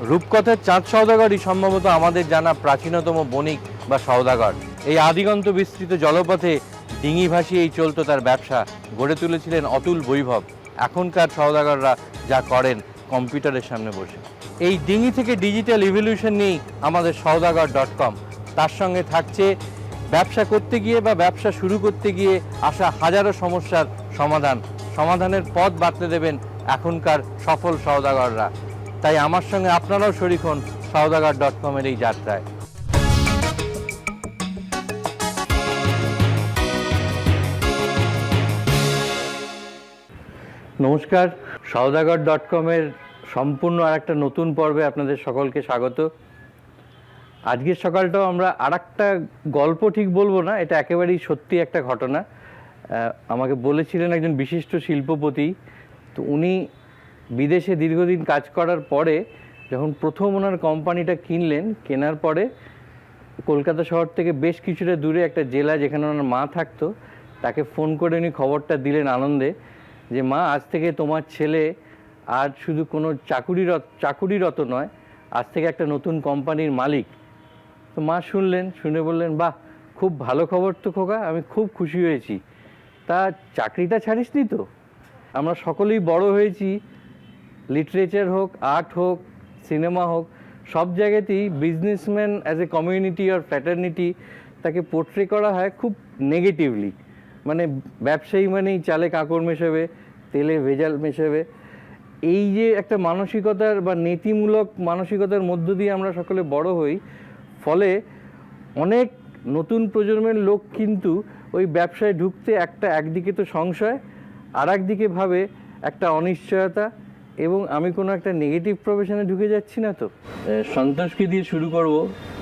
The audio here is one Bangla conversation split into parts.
রূপকথার চাঁদ সওদাগরই সম্ভবত আমাদের জানা প্রাচীনতম বণিক বা সওদাগর। এই আদিগন্ত বিস্তৃত জলপথে ডিঙি ভাসিয়েই চলতো তার ব্যবসা, গড়ে তুলেছিলেন অতুল বৈভব। এখনকার সওদাগররা যা করেন কম্পিউটারের সামনে বসে। এই ডিঙি থেকে ডিজিটাল ইভলিউশন নিয়েই আমাদের সওদাগর ডট কম তার সঙ্গে থাকছে ব্যবসা করতে গিয়ে বা ব্যবসা শুরু করতে গিয়ে আসা হাজারো সমস্যার সমাধান। সমাধানের পথ বাতলে দেবেন এখনকার সফল সওদাগররা। তাই আমার সঙ্গে আপনারাও শরিক হন সওদাগর ডট কমের এই যাত্রায়। নমস্কার সওদাগর ডট কমের সম্পূর্ণ আর একটা নতুন পর্বে আপনাদের সকলকে স্বাগত। আজকের সকালটাও আমরা আর একটা গল্প ঠিক বলব না, এটা একেবারেই সত্যি একটা ঘটনা। আমাকে বলেছিলেন একজন বিশিষ্ট শিল্পপতি, তো উনি বিদেশে দীর্ঘদিন কাজ করার পরে যখন প্রথম ওনার কোম্পানিটা কিনলেন, কেনার পরে কলকাতা শহর থেকে বেশ কিছুটা দূরে একটা জেলা যেখানে ওনার মা থাকতো, তাকে ফোন করে উনি খবরটা দিলেন আনন্দে যে, মা, আজ থেকে তোমার ছেলে আর শুধু কোনো চাকুরিরত চাকুরিরত নয়, আজ থেকে একটা নতুন কোম্পানির মালিক। তো মা শুনলেন, শুনে বললেন, বাহ, খুব ভালো খবর তো খোকা, আমি খুব খুশি হয়েছি। তা চাকরিটা ছাড়িসনি তো? আমরা সকলেই বড় হয়েছি লিটারেচার হোক, আর্ট হোক, সিনেমা হোক, সব জায়গাতেই বিজনেসম্যান অ্যাজ এ কমিউনিটি আর ফ্র্যাটার্নিটি তাকে পোর্ট্রে করা হয় খুব নেগেটিভলি মানে ব্যবসায়ী মানেই চালে কাঁকড় মেশাবে, তেলে ভেজাল মেশাবে। এই যে একটা মানসিকতার বা নীতিমূলক মানসিকতার মধ্য দিয়ে আমরা সকলে বড় হই, ফলে অনেক নতুন প্রজন্মের লোক কিন্তু ওই ব্যবসায় ঢুকতে একটা একদিকে তো সংশয় আর একদিকে ভাবে একটা অনিশ্চয়তা এবং আমি কোনো একটা নেগেটিভ প্রফেশনে ঢুকে যাচ্ছি না তো সন্তোষকে দিয়ে শুরু করব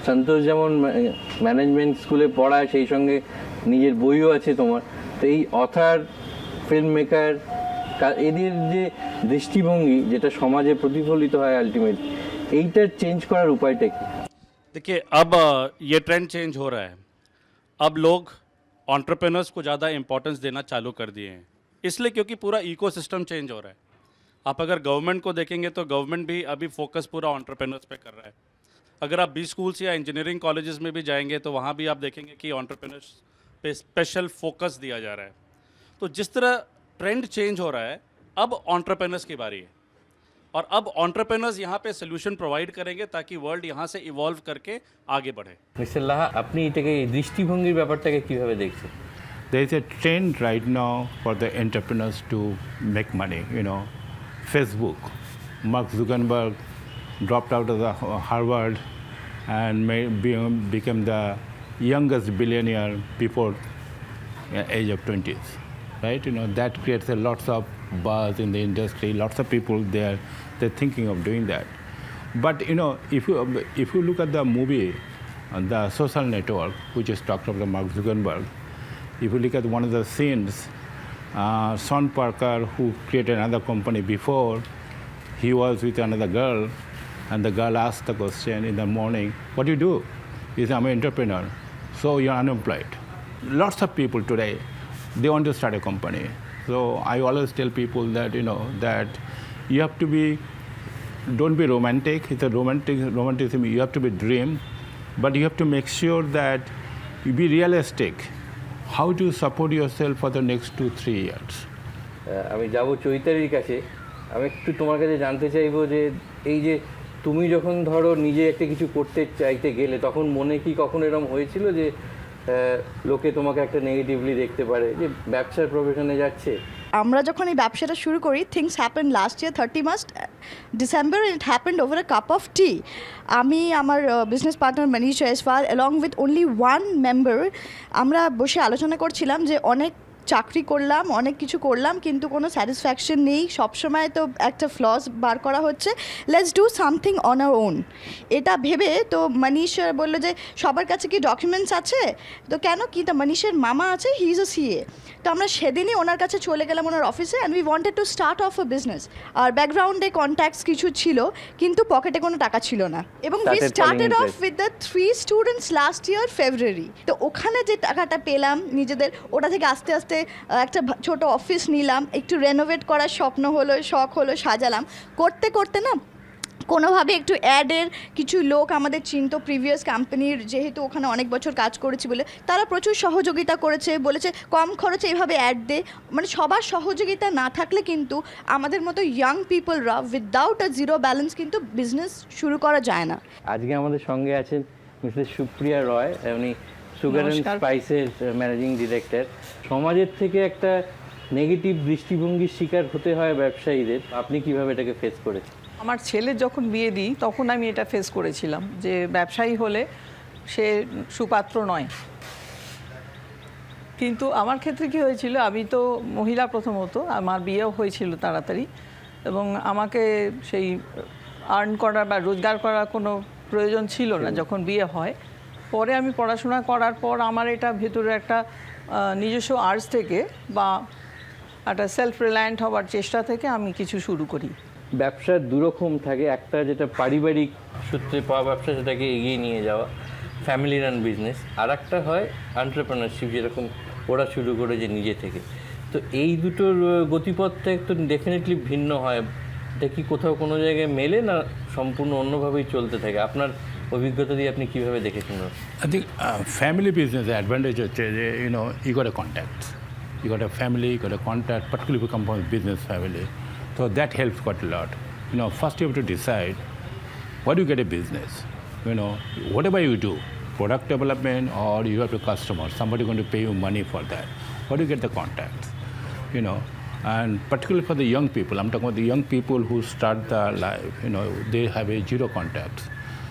সন্তোষ যেমন ম্যানেজমেন্ট স্কুলে পড়ায় সেই সঙ্গে নিজের বইও আছে তোমার তো এই অথার ফিল্ম মেকার এদের যে দৃষ্টিভঙ্গি যেটা সমাজে প্রতিফলিত হয় আলটিমেট এইটার চেঞ্জ করার উপায়টা কি देखिए अब अ, ये ट्रेंड चेंज हो रहा है अब लोग ऑन्टरप्रेनर्स को ज़्यादा इंपॉर्टेंस देना चालू कर दिए हैं इसलिए क्योंकि पूरा इकोसिस्टम चेंज हो रहा है आप अगर गवर्नमेंट को देखेंगे तो गवर्नमेंट भी अभी फोकस पूरा ऑन्टरप्रेनर्स पे कर रहा है अगर आप बी स्कूल्स या इंजीनियरिंग कॉलेजेस में भी जाएंगे तो वहाँ भी आप देखेंगे कि ऑन्टरप्रेनर्स पे स्पेशल फोकस दिया जा रहा है तो जिस तरह ट्रेंड चेंज हो रहा है अब ऑन्टरप्रेनर्स की बारी है और अब ऑन्टरप्रेनर्स यहाँ पे सोल्यूशन प्रोवाइड करेंगे ताकि वर्ल्ड यहाँ से इवॉल्व करके आगे बढ़े মিস্টার লাহা আপনি এটাকে এই দৃষ্টিভঙ্গির ব্যাপারটাকে কিভাবে দেখছেন There is a trend right now for the entrepreneurs to make money. You know, Facebook, Mark Zuckerberg dropped out of the Harvard and became the youngest billionaire before age of 20s. Right? You know that creates a lots of buzz in the industry. Lots of people they're they're thinking of doing that. But you know, if you if you look at the movie, uh, the Social Network, which is talked about Mark Zuckerberg, if you look at one of the scenes, uh, Sean Parker, who created another company before, he was with another girl, and the girl asked the question in the morning, "What do you do?" He said, "I'm an entrepreneur." So you're unemployed. Lots of people today, they want to start a company. So I always tell people that you know that you have to be don't be romantic. It's a romantic romanticism. You have to be dream, but you have to make sure that you be realistic. How do support yourself self the the next two three years আমি যাব চৈতালির কাছে। আমি একটু তোমার কাছে জানতে চাইব যে, এই যে তুমি যখন ধরো নিজে একটা কিছু করতে চাইতে গেলে, তখন মনে কি কখন এরকম হয়েছিল যে লোকে তোমাকে একটা নেগেটিভলি দেখতে পারে? যে ব্যবসার প্রফেশনে যাচ্ছে? আমরা যখন এই ব্যবসাটা শুরু করি things happen last year thirty first December it happened over a cup of tea আমি আমার business partner Manish Jaiswal along with only one member আমরা বসে আলোচনা করছিলাম যে অনেক চাকরি করলাম অনেক কিছু করলাম কিন্তু কোনো স্যাটিসফ্যাকশন নেই। সবসময় তো একটা ফ্লস বার করা হচ্ছে। Let's do something on our own এটা ভেবে তো মনীষ বলল যে সবার কাছে কি ডকুমেন্টস আছে? তো কেন? কি তো মনীষের মামা আছে? হি ইজ আ সিএ তো আমরা সেদিনই ওনার কাছে চলে গেলাম ওনার অফিসে and we wanted to start off a business আর ব্যাকগ্রাউন্ডে কন্ট্যাক্টস কিছু ছিল কিন্তু পকেটে কোনো টাকা ছিল না। এবং we started off. With the three students last year February তো ওখানে যে টাকাটা পেলাম নিজেদের ওটা থেকে আস্তে আস্তে আহ, একটা ছোট অফিস নিলাম একটু রেনোভেট করার স্বপ্ন হলো শখ হলো সাজালাম। করতে করতে না কোনোভাবে একটু অ্যাডের কিছু লোক আমাদের চিনতো প্রিভিয়াস কোম্পানির যেহেতু ওখানে অনেক বছর কাজ করেছি বলে তারা প্রচুর সহযোগিতা করেছে বলেছে কম খরচে এইভাবে অ্যাড দে। মানে সবার সহযোগিতা না থাকলে কিন্তু আমাদের মতো ইয়াং পিপলরা উইদাউট আ জিরো ব্যালেন্স কিন্তু বিজনেস শুরু করা যায় না। আজকে আমাদের সঙ্গে আছেন মিসেস সুপ্রিয়া রয় উনি সুগার অ্যান্ড স্পাইসের ম্যানেজিং ডিরেক্টর সমাজের থেকে একটা নেগেটিভ দৃষ্টিভঙ্গির শিকার হতে হয় ব্যবসায়ীদের। আপনি কীভাবে এটাকে ফেস করেছেন? আমার ছেলে যখন বিয়ে দিই তখন আমি এটা ফেস করেছিলাম যে ব্যবসায়ী হলে সে সুপাত্র নয়। কিন্তু আমার ক্ষেত্রে কি হয়েছিল আমি তো মহিলা প্রথমত আমার বিয়েও হয়েছিল তাড়াতাড়ি। এবং আমাকে সেই আর্ন করা বা রোজগার করার কোনো প্রয়োজন ছিল না যখন বিয়ে হয়। পরে আমি পড়াশোনা করার পর আমার এটা ভেতরে একটা নিজস্ব আর্টস থেকে বা একটা সেলফ রিলায়েন্ট হওয়ার চেষ্টা থেকে আমি কিছু শুরু করি। ব্যবসার দুরকম থাকে, একটা যেটা পারিবারিক সূত্রে পাওয়া ব্যবসা সেটাকে এগিয়ে নিয়ে যাওয়া ফ্যামিলি রান বিজনেস আর একটা হয় এন্টারপ্রেনারশিপ যেরকম ওরা শুরু করেছে নিজে থেকে। তো এই দুটোর গতিপথটা একটু ডেফিনেটলি ভিন্ন হয়। এটা কি কোথাও কোনো জায়গায় মেলে না সম্পূর্ণ অন্যভাবেই চলতে থাকে। আপনার অভিজ্ঞতা দিয়ে আপনি কীভাবে দেখেছেন ওর? I think uh, family business advantage is, uh, you know, you got a contact. You got a family, you got a contact, particularly if you come from a business family. So that helps quite a lot. You know, first you have to decide what do you get a business? You know, whatever you do, product development or you have a customer, somebody going to pay you money for that. How do you get the contacts? You know, and particularly for the young people, I'm talking about the young people who start their life, you know, they have a zero contacts.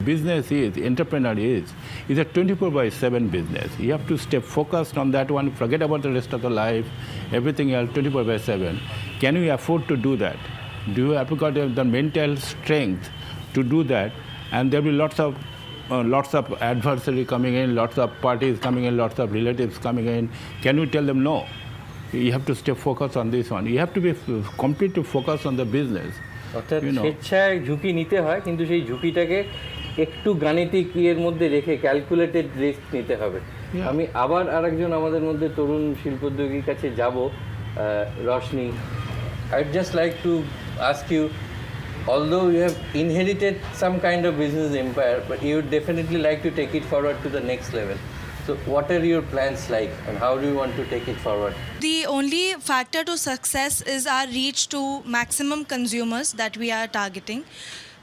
Business is, entrepreneur is, is a 24 by 7 business. You have to stay focused on that one, forget about the rest of the life, everything else 24 by 7. Can you afford to do that? Do you have got the mental strength to do that? And there will be lots of uh, lots of adversary coming in, lots of parties coming in, lots of relatives coming in. Can you tell them no? You have to stay focused on this one. You have to be completely focused on the business. অর্থাৎ স্বেচ্ছায় ঝুঁকি নিতে হয় কিন্তু সেই ঝুঁকিটাকে একটু গাণিতিক ইয়ের মধ্যে রেখে ক্যালকুলেটেড রিস্ক নিতে হবে আমি আবার আরেকজন আমাদের মধ্যে তরুণ শিল্পোদ্যোগীর কাছে যাব Roshni I'd just like to ask you although you have inherited some kind of business empire but you definitely like to take it forward to the next level So, what are your plans like and how do you want to take it forward? The only factor to success is our reach to maximum consumers that we are targeting.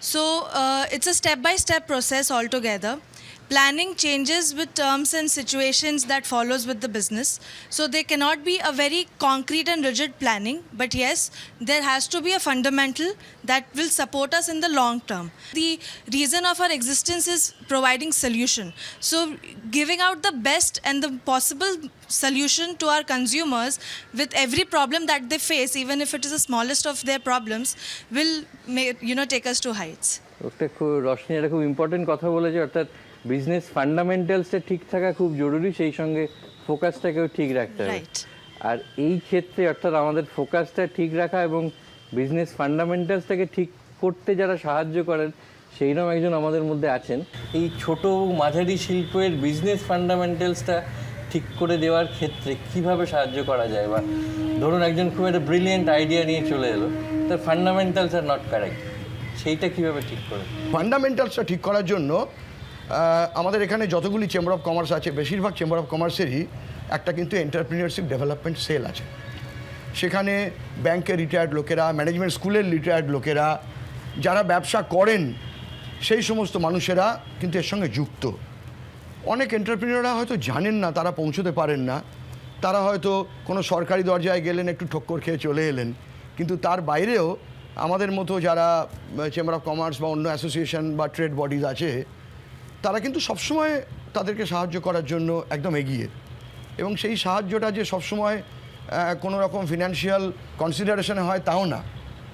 So uh, it's a step by step process altogether Planning changes with terms and situations that follows with the business. So there cannot be a very concrete and rigid planning, but yes, there has to be a fundamental that will support us in the long term. The reason of our existence is providing solution. So giving out the best and the possible solution to our consumers with every problem that they face, even if it is the smallest of their problems, will ma- you know take us to heights. ওটা খুব রশনি একটা খুব ইম্পর্টেন্ট কথা বলেছে অর্থাৎ বিজনেস ফান্ডামেন্টালসটা ঠিক থাকা খুব জরুরি সেই সঙ্গে ফোকাসটাকেও ঠিক রাখতে হবে। আর এই ক্ষেত্রে অর্থাৎ আমাদের ফোকাসটা ঠিক রাখা এবং বিজনেস ফান্ডামেন্টালসটাকে ঠিক করতে যারা সাহায্য করেন সেইরকম একজন আমাদের মধ্যে আছেন। এই ছোট মাঝারি শিল্পের বিজনেস ফান্ডামেন্টালসটা ঠিক করে দেওয়ার ক্ষেত্রে কীভাবে সাহায্য করা যায়? বা ধরুন একজন খুব একটা ব্রিলিয়েন্ট আইডিয়া নিয়ে চলে এলো তার ফান্ডামেন্টালস আর নট কারেক্ট সেইটা কীভাবে ঠিক করে? ফান্ডামেন্টালসটা ঠিক করার জন্য আমাদের এখানে যতগুলি চেম্বার অফ কমার্স আছে, বেশিরভাগ চেম্বার অফ কমার্সেরই একটা কিন্তু এন্টারপ্রিনিয়রশিপ ডেভেলপমেন্ট সেল আছে। সেখানে ব্যাংকের রিটায়ার্ড লোকেরা ম্যানেজমেন্ট স্কুলের রিটায়ার্ড লোকেরা, যারা ব্যবসা করেন, সেই সমস্ত মানুষেরা কিন্তু এর সঙ্গে যুক্ত। অনেক এন্টারপ্রিনিয়ররা হয়তো জানেন না, তারা পৌঁছতে পারেন না। তারা হয়তো কোনো সরকারি দরজায় গেলেন, একটু ঠক্কর খেয়ে চলে এলেন। কিন্তু তার বাইরেও আমাদের মতো যারা চেম্বার অফ কমার্স বা অন্য অ্যাসোসিয়েশন বা ট্রেড বডিজ আছে তারা কিন্তু সবসময় তাদেরকে সাহায্য করার জন্য একদম এগিয়ে। এবং সেই সাহায্যটা যে সবসময় কোনো রকম ফিনান্সিয়াল কনসিডারেশনে হয় তাও না।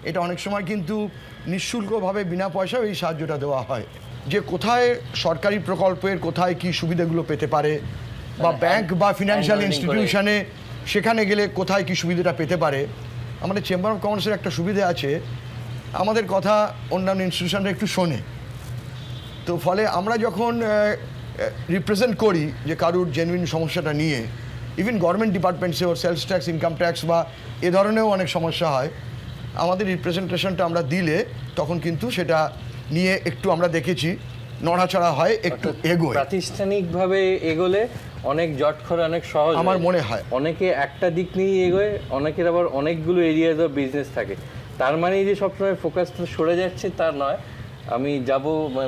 এটা অনেক সময় কিন্তু নিঃশুল্কভাবে বিনা পয়সাও এই সাহায্যটা দেওয়া হয়। যে কোথায় সরকারি প্রকল্পের কোথায় কি সুবিধাগুলো পেতে পারে বা মানে ব্যাংক বা ফিনান্সিয়াল ইনস্টিটিউশনে সেখানে গেলে কোথায় কি সুবিধাটা পেতে পারে? আমাদের চেম্বার অফ কমার্সের একটা সুবিধা আছে। আমাদের কথা অন্যান্য ইনস্টিটিউশনরা একটু শোনে। তো ফলে আমরা যখন রিপ্রেজেন্ট করি যে কারুর জেনুইন সমস্যাটা নিয়ে ইভেন গভর্নমেন্ট ডিপার্টমেন্টসেও সেলস ট্যাক্স ইনকাম ট্যাক্স বা এ ধরনেরও অনেক সমস্যা হয় আমাদের রিপ্রেজেন্টেশনটা আমরা দিলে তখন কিন্তু সেটা নিয়ে একটু আমরা দেখেছি নড়াচড়া হয় একটু এগোয়। প্রাতিষ্ঠানিকভাবে এগোলে অনেক জট খোলা অনেক সহজ আমার মনে হয়। অনেকে একটা দিক নিয়ে এগোয় অনেকের আবার অনেকগুলো এরিয়াজ অফ বিজনেস থাকে। তার মানে এই যে সবসময় ফোকাসটা সরে যাচ্ছে তা নয়। আমি যাব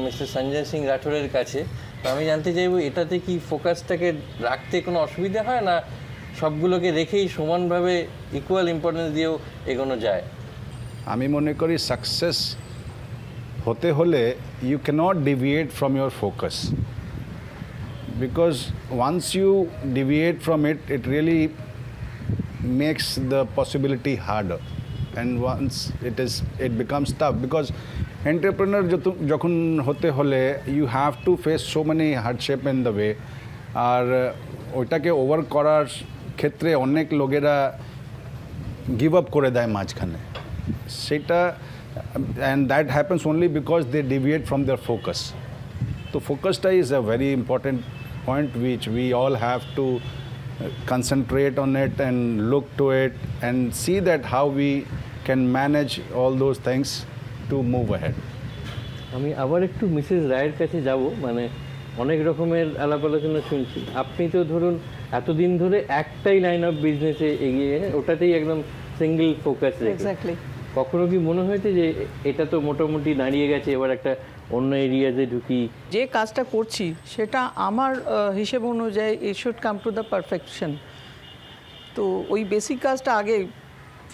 মিস্টার সঞ্জয় সিং রাঠোরের কাছে। আমি জানতে চাইব, এটাতে কি ফোকাসটাকে রাখতে কোনো অসুবিধা হয় না সবগুলোকে রেখেই সমানভাবে ইকুয়াল ইম্পর্টেন্স দিয়েও এগোনো যায়? আমি মনে করি সাকসেস হতে হলে you can't deviate from your focus because once you deviate from it it really makes the possibility hard and once it is, it becomes tough because যত- যখন হতে হলে you have to face so many hardship in the way আর ওইটাকে ওভার করার ক্ষেত্রে অনেক লোকেরা গিভ আপ করে দেয় মাঝখানে সেটা and that happens only because they deviate from their focus তো ফোকাসটা is a very important point which we all have to concentrate on it and look to it and see that how we can manage all those things to move ahead. আমি আবার একটু মিসেস রায়ের কাছে যাব মানে অনেক রকমের আলাপ আলোচনা শুনছি। আপনি তো ধরুন এতদিন ধরে একটাই লাইন অফ বিজনেসে এগিয়ে গেছেন ওটাতেই একদম সিঙ্গেল ফোকাস এক্স্যাক্টলি কখনো কি মনে হয়েছে যে এটা তো মোটামুটি দাঁড়িয়ে গেছে এবার একটা অন্য এরিয়াতে ঢুকি? যে কাজটা করছি সেটা আমার হিসেব অনুযায়ী it should come to the perfection তো ওই বেসিক কাজটা আগে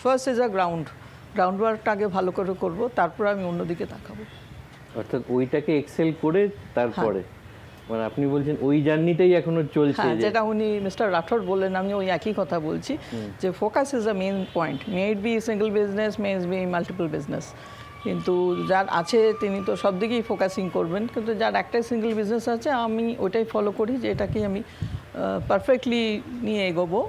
first is a ground ground ওয়ার্কটা আগে ভালো করে করব তারপর আমি অন্যদিকে তাকাবো। অর্থাৎ ওইটাকে এক্সেল করে তারপরে। মানে আপনি বলছেন ওই জার্নিটাই এখনও চলছে হ্যাঁ যেটা উনি মিস্টার রাঠোর বললেন আমি ওই একই কথা বলছি যে focus is the main point may it be single business may it be multiple business কিন্তু যার আছে তিনি তো সব দিকেই ফোকাসিং করবেন। কিন্তু যার একটাই সিঙ্গেল বিজনেস আছে আমি ওইটাই ফলো করি যে এটাকেই আমি পারফেক্টলি নিয়ে এগোবো।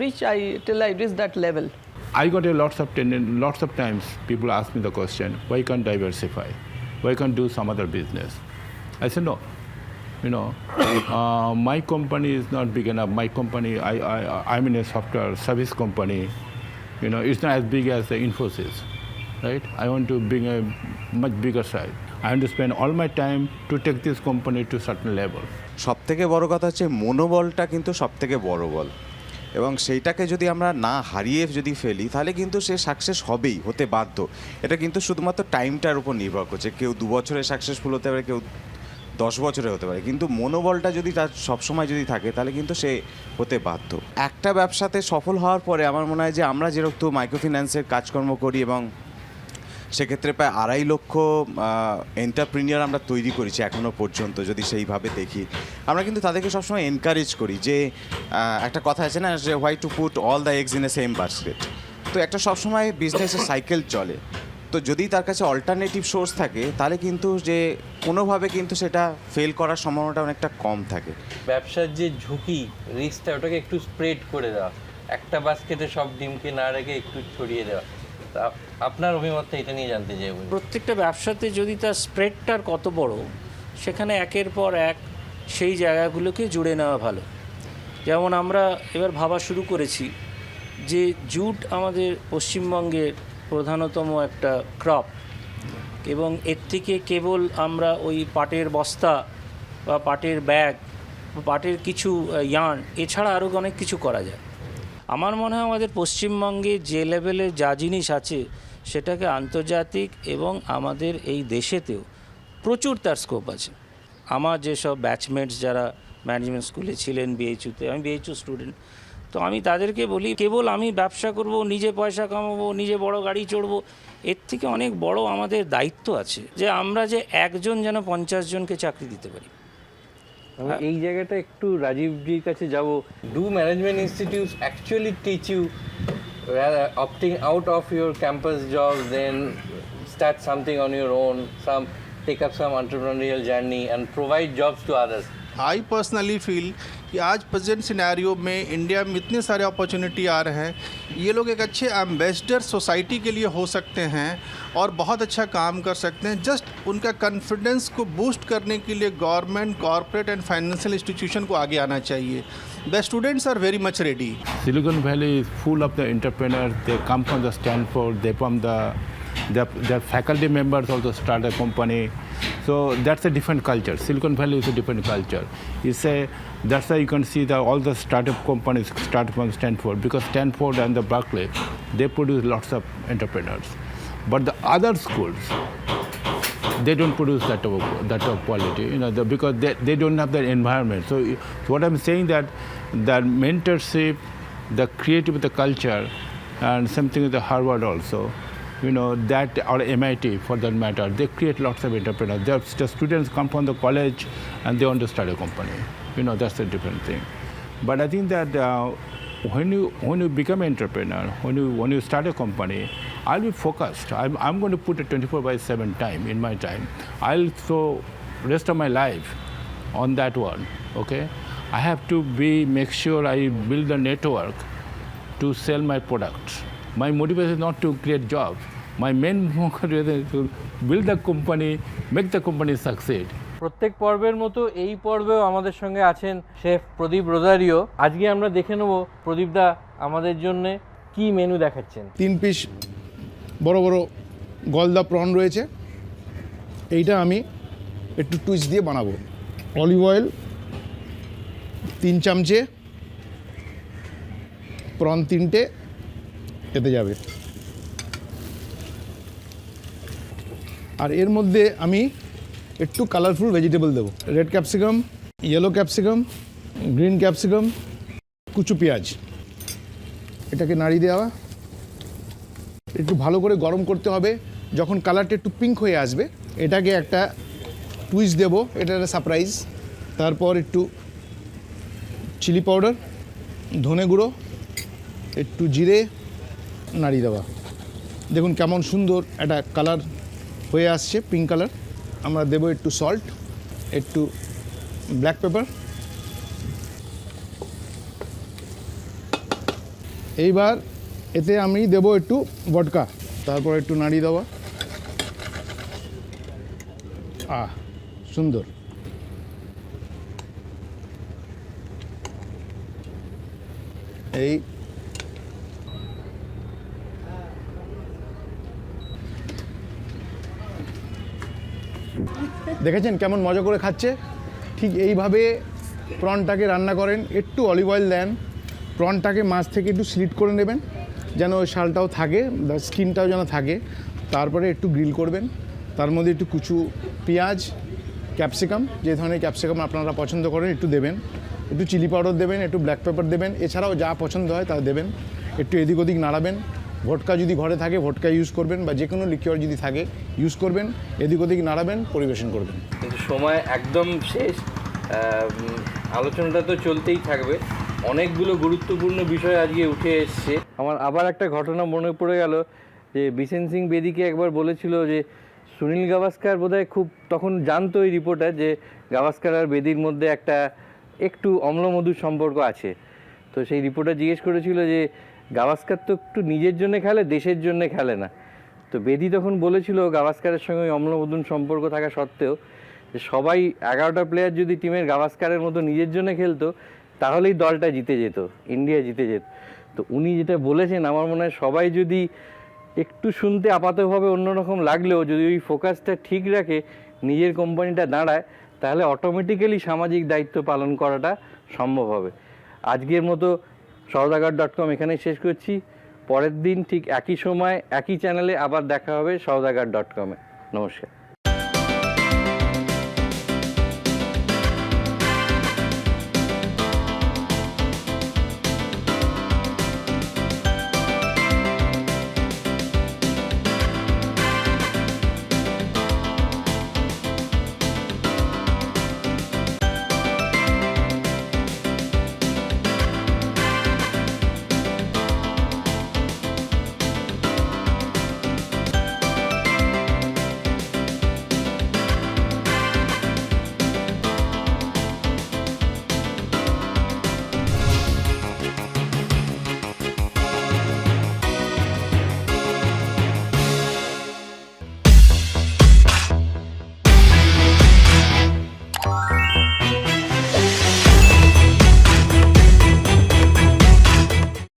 Reach I till I reach that level I got a lots of ten- lots of times people ask me the question, why can't diversify? Why can't do some other business? I said no. You know, uh, my company is not big enough. My company, I, I, I'm in a software service company. You know, it's not as big as the Infosys, right? I want to bring a much bigger size. I want to spend all my time to take this company to certain level. সব থেকে বড় কথা হচ্ছে মনোবলটা কিন্তু সব থেকে বড় বল এবং সেইটাকে যদি আমরা না হারিয়ে যদি ফেলি, তাহলে কিন্তু সে সাকসেস হবেই, হতে বাধ্য। এটা কিন্তু শুধুমাত্র টাইমটার উপর নির্ভর করছে। কেউ দু বছরে সাকসেসফুল হতে পারে, কেউ দশ বছরে হতে পারে। কিন্তু মনোবলটা যদি তার সবসময় যদি থাকে, তাহলে কিন্তু সে হতে বাধ্য। একটা ব্যবসাতে সফল হওয়ার পরে আমার মনে হয় যে আমরা যেরকম মাইক্রোফিন্যান্সের কাজকর্ম করি এবং সেক্ষেত্রে প্রায় আড়াই লক্ষ এন্টারপ্রিনিয়ার আমরা তৈরি করেছি এখনও পর্যন্ত যদি সেইভাবে দেখি। আমরা কিন্তু তাদেরকে সবসময় এনকারেজ করি যে একটা কথা আছে না যে why to put all the eggs in a same basket তো একটা সবসময় বিজনেসের সাইকেল চলে। তো যদি তার কাছে অল্টারনেটিভ সোর্স থাকে, তাহলে কিন্তু যে, কোনোভাবে কিন্তু সেটা ফেল করার সম্ভাবনাটা অনেকটা কম থাকে। ব্যবসার যে ঝুঁকি রিস্কটা ওটাকে একটু স্প্রেড করে দেওয়া। একটা বাস্কেটে সব ডিমকে না রেখে একটু ছড়িয়ে দেওয়া। আপনার অভিমতটা এটা নিয়ে জানতে চাইব প্রত্যেকটা ব্যবসাতে যদি তার স্প্রেডটার কত বড়, সেখানে একের পর এক সেই জায়গাগুলোকে জুড়ে নেওয়া ভালো। যেমন আমরা এবার ভাবা শুরু করেছি যে জুট আমাদের পশ্চিমবঙ্গের প্রধানতম একটা ক্রপ এবং এর থেকে কেবল আমরা ওই পাটের বস্তা বা পাটের ব্যাগ পাটের কিছু ইয়ার্ন এছাড়া আরও অনেক কিছু করা যায়। আমার মনে হয় আমাদের পশ্চিমবঙ্গে যে লেভেলে যা জিনিস আছে, সেটাকে আন্তর্জাতিক এবং আমাদের এই দেশেতেও প্রচুর তার স্কোপ আছে। আমার যেসব ব্যাচমেটস যারা ম্যানেজমেন্ট স্কুলে ছিলেন বিএইচইউতে আমি বিএইচইউ স্টুডেন্ট তো আমি তাদেরকে বলি, কেবল আমি ব্যবসা করব, নিজে পয়সা কামাবো, নিজে বড় গাড়ি চড়বো, এর থেকে অনেক বড় আমাদের দায়িত্ব আছে যে আমরা যে একজন যেন পঞ্চাশ জনকে চাকরি দিতে পারি। এই জায়গাটা একটু রাজীবজির কাছে যাব। Do management institute actually teach you opting out of your campus job then start something on your own some take up some entrepreneurial journey and provide jobs to others I personally feel कि आज प्रेजेंट सिनेरियो में इंडिया में इतने सारे अपॉर्चुनिटी आ रहे हैं ये लोग एक अच्छे एम्बेसडर सोसाइटी के लिए हो सकते हैं और बहुत अच्छा काम कर सकते हैं जस्ट उनका कॉन्फिडेंस को बूस्ट करने के लिए government corporate and financial institution को आगे आना चाहिए the students are very much ready Silicon Valley is full of the entrepreneurs. They come from the Stanford, they from the their, their faculty members also company. So that's a different culture. Silicon Valley is a different culture. It's a, that's why you can see that all the startup companies start from Stanford because Stanford and the Berkeley, they produce lots of entrepreneurs. But the other schools, they don't produce that of, that of quality, you know, the, because they, they don't have that environment. So, so what I'm saying that that mentorship, the creative, the culture, and something with the Harvard also, you know, that or MIT for that matter, they create lots of entrepreneurs. Their the students come from the college and they want to start a company. You know, that's a different thing. But I think that uh, when you when you become an entrepreneur, when you when you start a company, I'll be focused. I'm, I'm going to put a 24 by 7 time in my time. I'll throw rest of my life on that one. Okay, I have to be make sure I build a network to sell my products. My motivation is not to create jobs. My main motivation is to build the company, make the company succeed. প্রত্যেক পর্বের মতো এই পর্বেও আমাদের সঙ্গে আছেন শেফ প্রদীপ রোজারিও। আজকে আমরা দেখে নেব প্রদীপদা আমাদের জন্য কি মেনু দেখাচ্ছেন। তিন পিস বড় বড় গলদা প্রন রয়েছে। এইটা আমি একটু টুইস্ট দিয়ে বানাবো। অলিভ অয়েল তিন চামচে প্রন তিনটে এতে যাবে। আর এর মধ্যে আমি একটু কালারফুল ভেজিটেবল দেবো। Red capsicum yellow capsicum green capsicum কুচু পেঁয়াজ। এটাকে নাড়িয়ে দেওয়া। একটু ভালো করে গরম করতে হবে। যখন কালারটা একটু পিঙ্ক হয়ে আসবে, এটাকে একটা টুইস্ট দেবো। এটা একটা সারপ্রাইজ তারপর একটু চিলি পাউডার ধনে গুঁড়ো, একটু জিরে নাড়িয়ে দেওয়া। দেখুন কেমন সুন্দর একটা কালার হয়ে আসছে পিঙ্ক কালার আমরা দেবো একটু সল্ট একটু ব্ল্যাক পেপার এইবার এতে আমি দেবো একটু বটকা তারপর একটু নাড়িয়ে দেওয়া। আহ, সুন্দর। এই দেখেছেন কেমন মজা করে খাচ্ছে? ঠিক এইভাবে প্রনটাকে রান্না করেন, একটু অলিভ অয়েল দেন, প্রনটাকে মাছ থেকে একটু স্লিট করে নেবেন, যেন ওই শালটাও থাকে স্কিনটাও যেন থাকে। তারপরে একটু গ্রিল করবেন, তার মধ্যে একটু কুচু পেঁয়াজ ক্যাপসিকাম যে ধরনের ক্যাপসিকাম আপনারা পছন্দ করেন, একটু দেবেন। একটু চিলি পাউডার দেবেন, একটু ব্ল্যাক পেপার দেবেন, এছাড়াও যা পছন্দ হয় তা দেবেন। একটু এদিক ওদিক নাড়াবেন ভোটকা যদি ঘরে থাকে ভোটকা ইউজ করবেন বা যে কোনো লিকিওর যদি থাকে ইউজ করবেন এদিক ওদিক নাড়াবেন পরিবেশন করবেন। কিন্তু সময় একদম শেষ। আলোচনাটা তো চলতেই থাকবে। অনেকগুলো গুরুত্বপূর্ণ বিষয় আজকে উঠে এসছে। আমার আবার একটা ঘটনা মনে পড়ে গেল যে বিশেন সিং বেদিকে একবার বলেছিল যে সুনীল গাভাস্কার বোধহয় খুব তখন জানতো এই রিপোর্টার যে গাভাস্কার আর বেদির মধ্যে একটা একটু অম্লমধুর সম্পর্ক আছে। তো সেই রিপোর্টার জিজ্ঞেস করেছিল যে গাভাস্কার তো একটু নিজের জন্য খেলে, দেশের জন্য খেলে না। তো বেদি তখন বলেছিল গাভাস্কারের সঙ্গে অম্লমধুর সম্পর্ক থাকা সত্ত্বেও সবাই এগারোটা প্লেয়ার যদি টিমের গাভাস্কারের মতো নিজের জন্য খেলতো, তাহলেই দলটা জিতে যেত ইন্ডিয়া জিতে যেত। তো উনি যেটা বলেছেন, আমার মনে হয় সবাই যদি একটু শুনতে আপাতভাবে অন্যরকম লাগলেও, যদি ওই ফোকাসটা ঠিক রাখে, নিজের কোম্পানিটা দাঁড়ায়, তাহলে অটোমেটিক্যালি সামাজিক দায়িত্ব পালন করাটা সম্ভব হবে। আজকের মতো সওদাগর ডট কম এখানেই শেষ করছি। পরের দিন ঠিক একই সময়, একই চ্যানেলে আবার দেখা হবে সওদাগর ডট কমে নমস্কার।